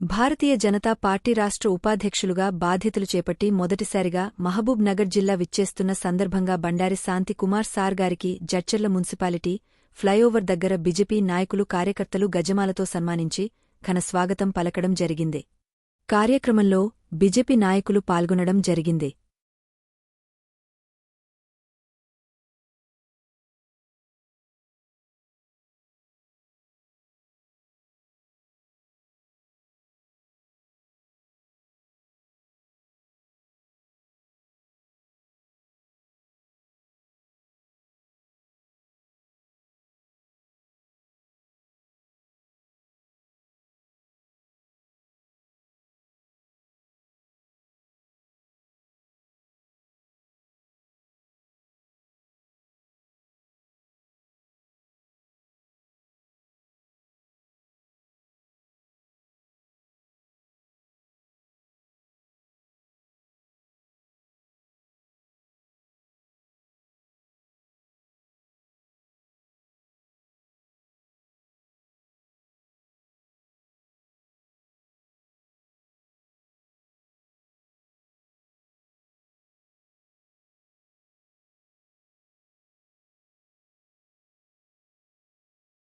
Bharatiya Janata party రాష్ట్ర ఉపాధ్యక్షులుగా బాధ్యతలు చేపట్టి మొదటిసారిగా మహబూబ్ నగర్ జిల్లా విచ్చేస్తున్న సందర్భంగా బండారి శాంతి కుమార్ సార్ గారికి జడ్చర్ల మున్సిపాలిటీ ఫ్లైఓవర్ దగ్గర బీజేపీ నాయకులు కార్యకర్తలు గజమాలతో సన్మానించి ఘన స్వాగతం పలకడం జరిగింది. కార్యక్రమంలో బీజేపీ నాయకులు పాల్గొనడం జరిగింది.